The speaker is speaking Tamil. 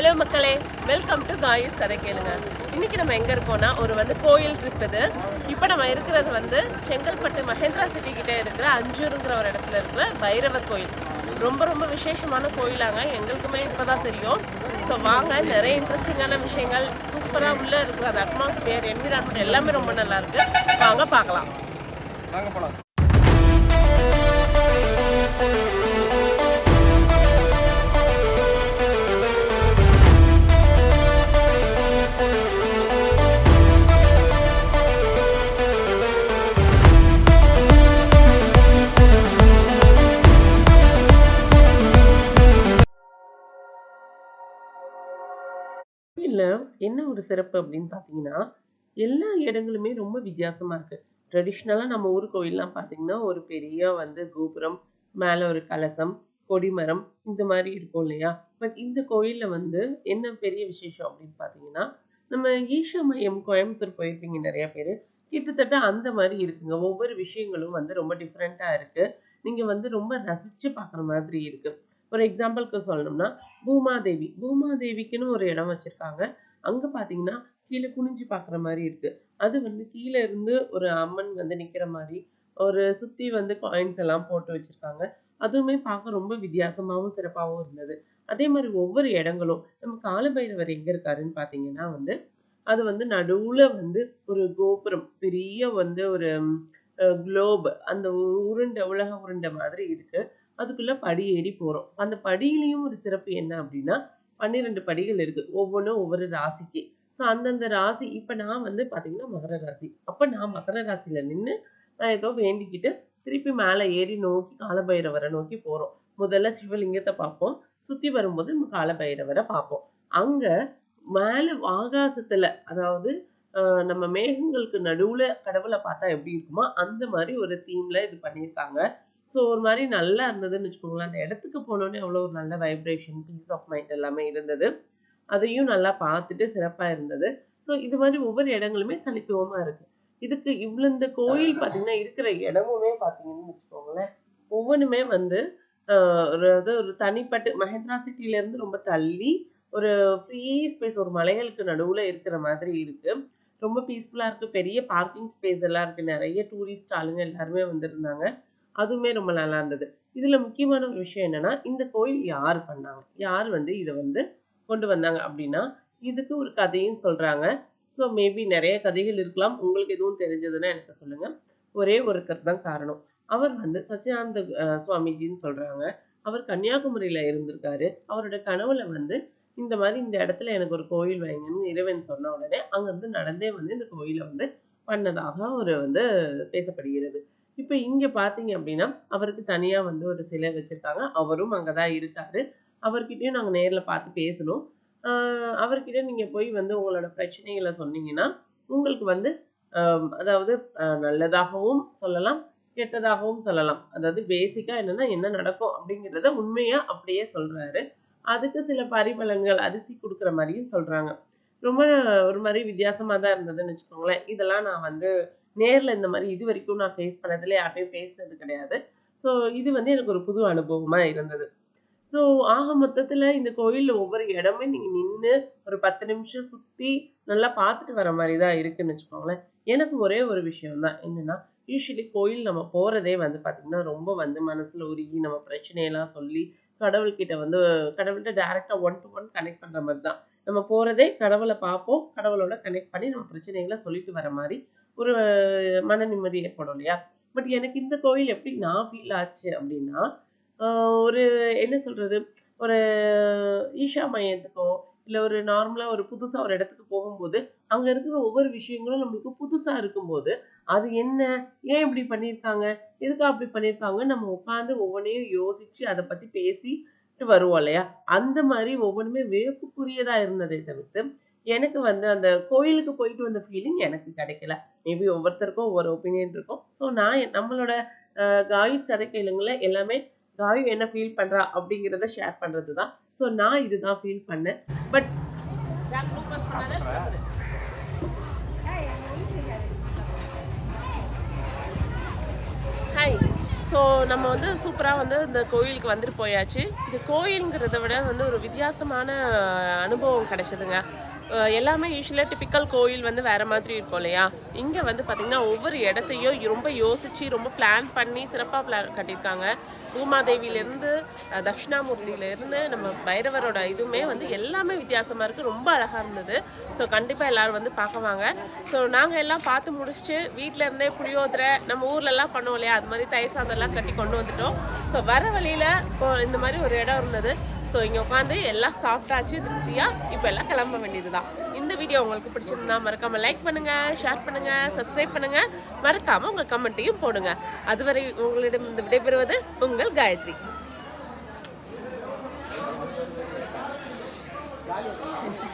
ஹலோ மக்களே. வெல்கம் டு காயிஸ் கதை கேளுங்க. இன்னைக்கு நம்ம எங்கே இருக்கோம்னா ஒரு வந்து கோயில் ட்ரிப் இது. இப்போ நம்ம இருக்கிறது வந்து செங்கல்பட்டு மகேந்திரா சிட்டி கிட்டே இருக்கிற அஞ்சூருங்கிற ஒரு இடத்துல இருக்கிற பைரவர் கோயில். ரொம்ப ரொம்ப விசேஷமான கோயிலாங்க. எங்களுக்குமே இப்போ தான் தெரியும். ஸோ வாங்க நிறைய இன்ட்ரெஸ்டிங்கான விஷயங்கள். சூப்பராக உள்ளே இருக்கிற அந்த அட்மாஸ்பியர் என்விரான்மெண்ட் எல்லாமே ரொம்ப நல்லா இருக்கு. வாங்க பார்க்கலாம். கோயிலில் இல்லை என்ன ஒரு சிறப்பு அப்படின்னு பார்த்தீங்கன்னா எல்லா இடங்களுமே ரொம்ப வித்தியாசமாக இருக்குது ட்ரெடிஷ்னலாக நம்ம ஊர் கோயிலெலாம் பார்த்தீங்கன்னா ஒரு பெரிய வந்து கோபுரம் மேலே ஒரு கலசம் கொடிமரம் இந்த மாதிரி இருக்கும் இல்லையா? பட் இந்த கோயிலில் வந்து என்ன பெரிய விசேஷம் அப்படின்னு பார்த்தீங்கன்னா நம்ம ஈஷா மையம் கோயம்புத்தூர் போயிருப்பீங்க நிறைய பேர். கிட்டத்தட்ட அந்த மாதிரி இருக்குங்க. ஒவ்வொரு விஷயங்களும் வந்து ரொம்ப டிஃப்ரெண்ட்டாக இருக்குது நீங்கள் வந்து ரொம்ப ரசித்து பார்க்குற மாதிரி இருக்குது ஒரு எக்ஸாம்பிளுக்கு சொல்லணும்னா பூமாதேவி. பூமாதேவிக்குன்னு ஒரு இடம் வச்சுருக்காங்க. அங்கே பார்த்தீங்கன்னா கீழே குனிஞ்சு பார்க்குற மாதிரி இருக்குது அது வந்து கீழே இருந்து ஒரு அம்மன் வந்து நிற்கிற மாதிரி ஒரு சுற்றி வந்து காயின்ஸ் எல்லாம் போட்டு வச்சுருக்காங்க. அதுவுமே பார்க்க ரொம்ப வித்தியாசமாகவும் சிறப்பாகவும் இருந்தது. அதே மாதிரி ஒவ்வொரு இடங்களும் நம்ம காலபைரவர் எங்கே இருக்காருன்னு பார்த்தீங்கன்னா வந்து அது வந்து நடுவில் வந்து ஒரு கோபுரம் பெரிய வந்து ஒரு குளோப் அந்த உருண்டை உலக உருண்டை மாதிரி இருக்கு. அதுக்குள்ளே படி ஏறி போகிறோம் அந்த படியிலையும் ஒரு சிறப்பு என்ன அப்படின்னா பன்னிரெண்டு படிகள் இருக்குது ஒவ்வொன்றும் ஒவ்வொரு ராசிக்கு. ஸோ அந்தந்த ராசி இப்போ நான் வந்து பார்த்தீங்கன்னா மகர ராசி. அப்போ நான் மகர ராசியில் நின்று நான் ஏதோ வேண்டிக்கிட்டு திருப்பி மேலே ஏறி நோக்கி காலபைரவரை நோக்கி போகிறோம் முதல்ல சிவலிங்கத்தை பார்ப்போம். சுற்றி வரும்போது நம்ம காலபைரவரை பார்ப்போம். அங்கே மேலே ஆகாசத்தில் அதாவது நம்ம மேகங்களுக்கு நடுவில் கடவுளை பார்த்தா எப்படி இருக்குமோ அந்த மாதிரி ஒரு தீமில் இது பண்ணியிருக்காங்க. ஸோ ஒரு மாதிரி நல்லா இருந்ததுன்னு வச்சுக்கோங்களேன். அந்த இடத்துக்கு போனோடனே அவ்வளோ ஒரு நல்ல வைப்ரேஷன் பீஸ் ஆஃப் மைண்ட் எல்லாமே இருந்தது. அதையும் நல்லா பார்த்துட்டு சிறப்பாக இருந்தது. ஸோ இது மாதிரி ஒவ்வொரு இடங்களுமே தனித்துவமாக இருக்குது இதுக்கு இவ்வளோ இந்த கோயில் பார்த்தீங்கன்னா இருக்கிற இடமுமே பார்த்தீங்கன்னு வச்சுக்கோங்களேன். ஒவ்வொன்றுமே வந்து அதாவது ஒரு தனிப்பட்ட ஒரு தனிப்பட்டு மஹேந்திரா சிட்டிலேருந்து ரொம்ப தள்ளி ஒரு ஃப்ரீ ஸ்பேஸ் ஒரு மலைகளுக்கு நடுவில் இருக்கிற மாதிரி இருக்குது ரொம்ப பீஸ்ஃபுல்லாக இருக்குது பெரிய பார்க்கிங் ஸ்பேஸ் எல்லாம் இருக்குது நிறைய டூரிஸ்ட் ஆளுங்க எல்லாருமே வந்திருந்தாங்க. அதுவுமே ரொம்ப நல்லா இருந்தது. இதில் முக்கியமான ஒரு விஷயம் என்னன்னா இந்த கோயில் யார் பண்ணாங்க? யார் வந்து இதை வந்து கொண்டு வந்தாங்க அப்படின்னா இதுக்கு ஒரு கதையும் சொல்கிறாங்க ஸோ மேபி நிறைய கதைகள் இருக்கலாம். உங்களுக்கு எதுவும் தெரிஞ்சதுன்னா எனக்கு சொல்லுங்கள் ஒரே ஒருத்தர் தான் காரணம். அவர் வந்து சச்சிதானந்த சுவாமிஜின்னு சொல்கிறாங்க அவர் கன்னியாகுமரியில் இருந்திருக்காரு. அவரோட கனவுல வந்து இந்த மாதிரி இந்த இடத்துல எனக்கு ஒரு கோயில் வைங்கன்னு இறைவன் சொன்ன உடனே அங்கேருந்து நடந்தே வந்து இந்த கோயிலை வந்து பண்ணதாக ஒரு வந்து பேசப்படுகிறது. இப்போ இங்கே பார்த்தீங்க அப்படின்னா அவருக்கு தனியாக வந்து ஒரு சிலை வச்சுருக்காங்க. அவரும் அங்கே தான் இருக்கார். அவர்கிட்டயும் நாங்கள் நேரில் பார்த்து பேசணும். அவர்கிட்ட நீங்கள் போய் வந்து உங்களோட பிரச்சனைகளை சொன்னீங்கன்னா உங்களுக்கு வந்து அதாவது நல்லதாகவும் சொல்லலாம் கெட்டதாகவும் சொல்லலாம். அதாவது பேசிக்காக என்னன்னா என்ன நடக்கும் அப்படிங்கிறத உண்மையாக அப்படியே சொல்கிறாரு அதுக்கு சில பரிபலன்கள் அரிசி கொடுக்குற மாதிரியும் சொல்கிறாங்க ரொம்ப ஒரு மாதிரி வித்தியாசமாக தான் இருந்ததுன்னு வச்சுக்கோங்களேன். இதெல்லாம் நான் வந்து நேரில் இந்த மாதிரி இது வரைக்கும் நான் ஃபேஸ் பண்ணதில்ல யார்ட்டையும் பேசினது கிடையாது. ஸோ இது வந்து எனக்கு ஒரு புது அனுபவமாக இருந்தது. ஸோ ஆக மொத்தத்தில் இந்த கோயிலில் ஒவ்வொரு இடமே நீங்கள் நின்று ஒரு பத்து நிமிஷம் சுற்றி நல்லா பார்த்துட்டு வர மாதிரி தான் இருக்குன்னு வச்சுக்கோங்களேன். எனக்கு ஒரே ஒரு விஷயம் தான் என்னென்னா யூஸ்வலி கோயில் நம்ம போகிறதே வந்து பார்த்திங்கன்னா ரொம்ப வந்து மனசில் உருகி நம்ம பிரச்சனையெல்லாம் சொல்லி கடவுள்கிட்ட வந்து கடவுள்கிட்ட டேரெக்டாக ஒன் டு ஒன் கனெக்ட் பண்ணுற மாதிரி தான். நம்ம போகிறதே கடவுளை பார்ப்போம் கடவுளோட கனெக்ட் பண்ணி நம்ம பிரச்சனைகளை சொல்லிட்டு வர மாதிரி ஒரு மன நிம்மதி ஏற்படும் இல்லையா? பட் எனக்கு இந்த கோயில் எப்படி நான் ஃபீல் ஆச்சு அப்படின்னா ஒரு என்ன சொல்றது? ஒரு ஈஷா மையத்துக்கோ இல்லை ஒரு நார்மலாக ஒரு புதுசாக ஒரு இடத்துக்கு போகும்போது அங்கே இருக்கிற ஒவ்வொரு விஷயங்களும் நம்மளுக்கு புதுசாக இருக்கும்போது அது என்ன? ஏன் இப்படி பண்ணியிருக்காங்க? எதுக்காக அப்படி பண்ணியிருக்காங்க நம்ம உட்காந்து ஒவ்வொன்றையும் யோசித்து அதை பற்றி பேசிட்டு வருவோம் இல்லையா? அந்த மாதிரி ஒவ்வொன்றுமே வியப்புக்குரியதாக இருந்ததை தவிர்த்து எனக்கு வந்து அந்த கோயிலுக்கு போயிட்டு வந்த ஃபீலிங் எனக்கு கிடைக்கல. மேபி ஒவ்வொருத்தருக்கும் ஒவ்வொரு ஒப்பீனியன் இருக்கும். ஸோ நான் நம்மளோட காய்ஸ் கதை கேளுங்கள எல்லாமே காயு என்ன ஃபீல் பண்ணுறா அப்படிங்கிறத ஷேர் பண்ணுறது தான் ஸோ நான் இதுதான் ஃபீல் பண்ணேன். பட் ஹாய் ஸோ நம்ம வந்து சூப்பராக வந்து இந்த கோயிலுக்கு வந்துட்டு போயாச்சு. இது கோயிலுங்கிறத விட வந்து ஒரு வித்தியாசமான அனுபவம் கிடைச்சதுங்க. எல்லாமே யூஸ்வலாக டிப்பிக்கல் கோயில் வந்து வேறு மாதிரி இருக்கும் இல்லையா? இங்கே வந்து பார்த்திங்கன்னா ஒவ்வொரு இடத்தையும் ரொம்ப யோசித்து ரொம்ப பிளான் பண்ணி சிறப்பாக பிளான் கட்டியிருக்காங்க. பூமாதேவியிலேருந்து தட்சிணாமூர்த்தியிலேருந்து நம்ம பைரவரோட இதுவுமே வந்து எல்லாமே வித்தியாசமாக இருக்குது ரொம்ப அழகாக இருந்தது. ஸோ கண்டிப்பாக எல்லோரும் வந்து பார்க்க வாங்க. ஸோ நாங்கள் எல்லாம் பார்த்து முடிச்சுட்டு வீட்டில் இருந்தே புளியோதரை நம்ம ஊர்லலாம் பண்ணுவோம் இல்லையா? அது மாதிரி தயிர் சாதம்லாம் கட்டி கொண்டு வந்துட்டோம். ஸோ வர வழியில் இப்போ இந்த மாதிரி ஒரு இடம் இருந்தது. ஸோ இங்கே உட்காந்து எல்லாம் சாப்பிட்டாச்சு திருப்தியாக இப்போ எல்லாம் கிளம்ப வேண்டியது தான் இந்த வீடியோ உங்களுக்கு பிடிச்சிருந்தா மறக்காமல் லைக் பண்ணுங்கள் ஷேர் பண்ணுங்கள் சப்ஸ்கிரைப் பண்ணுங்கள் மறக்காமல் உங்கள் கமெண்ட்டையும் போடுங்க. அதுவரை உங்களிடம் இந்த விடைபெறுவது உங்கள் காயத்ரி.